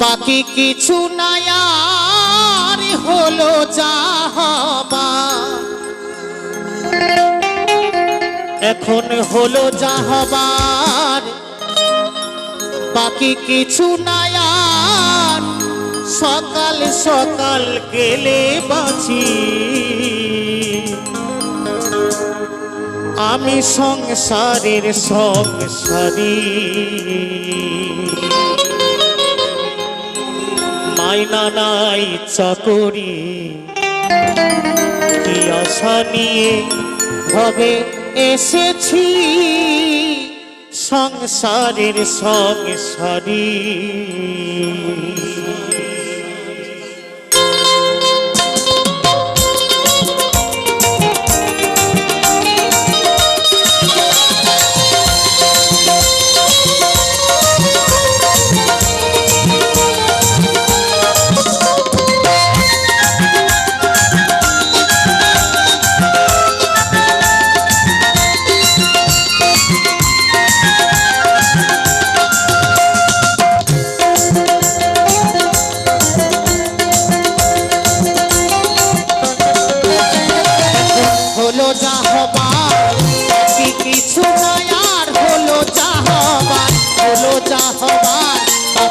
বাকি কিছু নাই আর হলো যা হবার এখন হলো যা হবার বাকি কিছু নাই আর সকাল সকাল গেলে বাঁচি। আমি সংসারের সংসারী নাই চাকরি কি আশা নিয়ে ভাবে এসেছি সংসারের সংসারী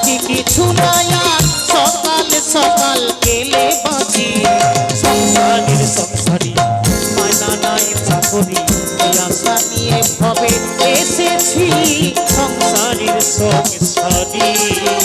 বাকি কিছু আর সকাল সকাল গেলে বাঁচি। সংসারের সংসারি, মানা নাই চাকরি, আশা নিয়ে ভবে এসেছি। সংসারের সংসারী।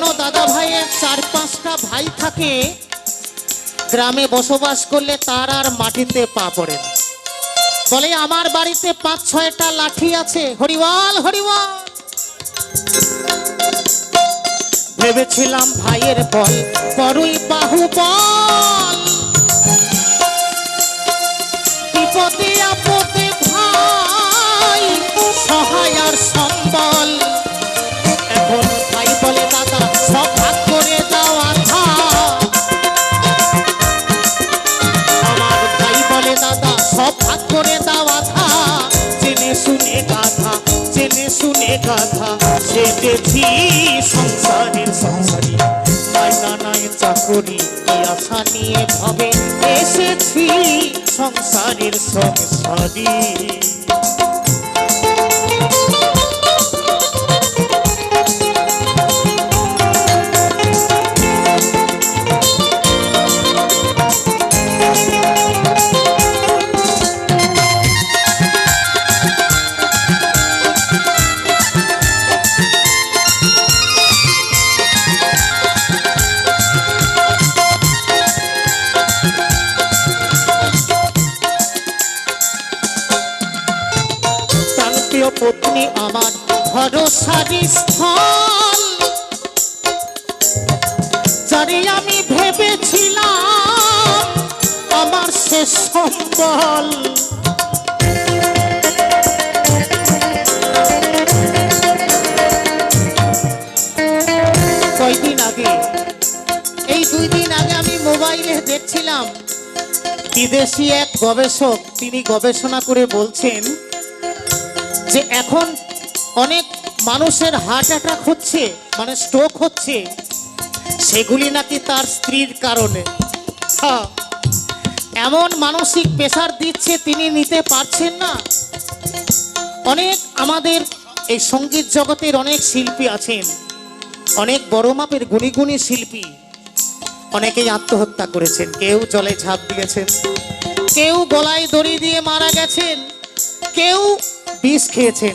কোনো দাদা ভাইয়ের চার পাঁচটা ভাই থাকে, গ্রামে বসবাস করলে তার আর মাটিতে পা পড়ে না। বলে, আমার বাড়িতে পাঁচ, ছয়টা লাঠি আছে। হরিওয়াল হরিওয়াল। ভেবেছিলাম ভাইয়ের বল বড়ই বাহুবল বিপদে সেজেছি সংসারের সংসারী। নাই চাকরি কি আশা নিয়ে ভাবে এসেছি সংসারের সংসারী আমার ভরসার স্থল যারে আমি ভেবেছিলাম আমার শেষ সম্বল। কয়দিন আগে, এই দুই দিন আগে আমি মোবাইলে দেখছিলাম, বিদেশি এক গবেষক, তিনি গবেষণা করে বলছেন যে এখন অনেক মানুষের হার্ট অ্যাটাক হচ্ছে মানে স্ট্রোক হচ্ছে। সেগুলি নাকি তার স্ত্রীর কারণে। এমন মানসিক প্রেশার দিচ্ছে তিনি নিতে পারছেন না। অনেক আমাদের এই সংগীত জগতের অনেক শিল্পী আছেন, অনেক বড় মাপের গুণী গুণী শিল্পী। অনেকেই আত্মহত্যা করেছেন, কেউ জলে ঝাঁপ দিয়েছেন, কেউ গলায় দড়ি দিয়ে মারা গেছেন, কেউ বিষ খেয়েছেন।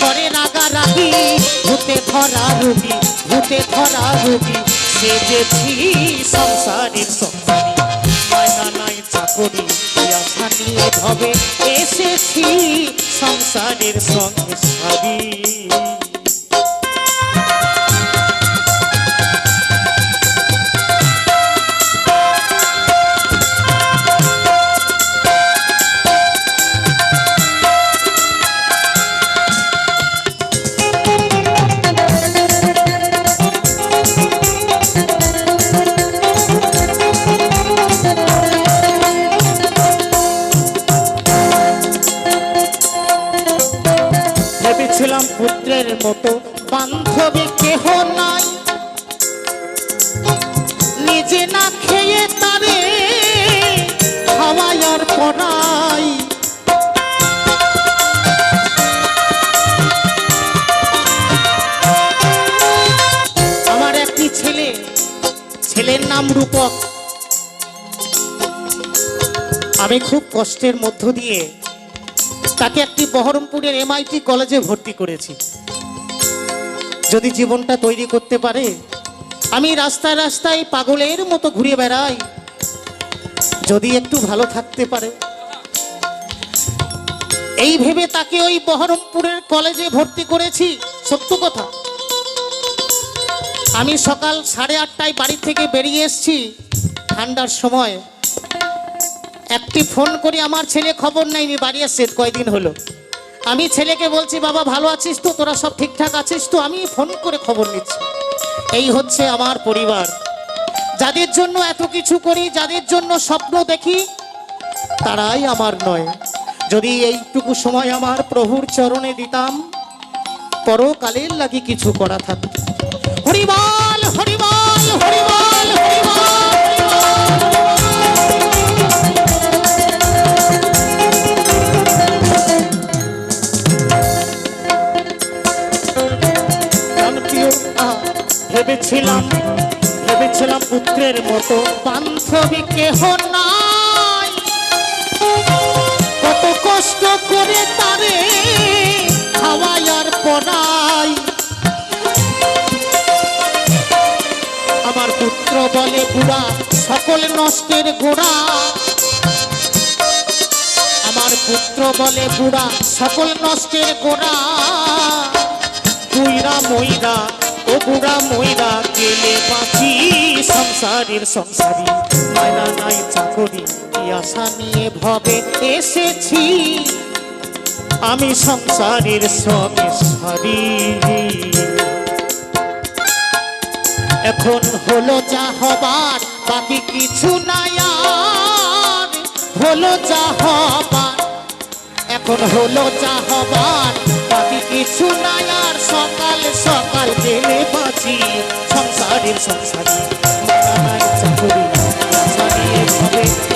করে রাগারাগি ভূতে ধরা রুগী ভূতে ধরা রুগী সেজেছি সংসারের সংসারী মায়না নাই চাকরি হবে নিয়ে ভবে, এসেছি সংসারের সংসারী মতো বান্ধবী কেহ নাই। নিজে না খেয়ে তারে খাওয়াই আর পড়াই আমার একটি ছেলে, ছেলের নাম রূপক। আমি খুব কষ্টের মধ্য দিয়ে তাকে একটি বহরমপুরের এমআইটি কলেজে ভর্তি করেছি। যদি জীবনটা তৈরি করতে পারে, আমি রাস্তায় রাস্তায় পাগলের মতো ঘুরে বেড়াই। যদি একটু ভালো থাকতে পারে। এই ভেবে তাকে ওই বহরমপুরের কলেজে ভর্তি করেছি। সত্য কথা। আমি সকাল সাড়ে আটটায় বাড়ি থেকে বেরিয়ে এসেছি ঠান্ডার সময়। একটি ফোন করে আমার ছেলে খবর নেয়নি, বাড়ি আসছে কয়দিন হলো। আমি ছেলেকে বলছি, বাবা, ভালো আছিস তো? তোরা সব ঠিকঠাক আছিস তো? আমি ফোন করে খবর নিচ্ছি। এই হচ্ছে আমার পরিবার। যাদের জন্য এত কিছু করি, যাদের জন্য স্বপ্ন দেখি, তারাই আমার নয়। যদি এইটুকু সময় আমার প্রভুর চরণে দিতাম, পরকালের লাগি কিছু করা থাকত। হরিবল! ভেবেছিলাম ভেবেছিলাম পুত্রের মতো। বান্ধবী কেহ নাই। কত কষ্ট করে তারে খাওয়াই আর পড়াই। আমার পুত্র বলে, বুড়া, সকল নষ্টের গোড়া। আমার পুত্র বলে, বুড়া, সকল নষ্টের গোড়া। বুইরা মইরা বুড়া মইরা গেলে বাঁচি সংসারের সংসারী। মায়না নাই চাকরি, কি আশা নিয়ে ভবে এসেছি। আমি সংসারের সারি এখন হলো যা হবার, বাকি কিছু নাই আর। হলো যা হবার, এখন হলো যা হবার বাকি কিছু নাই আর সকাল সকাল গেলে বাঁচি। সংসারের সংসার চাকরি আশা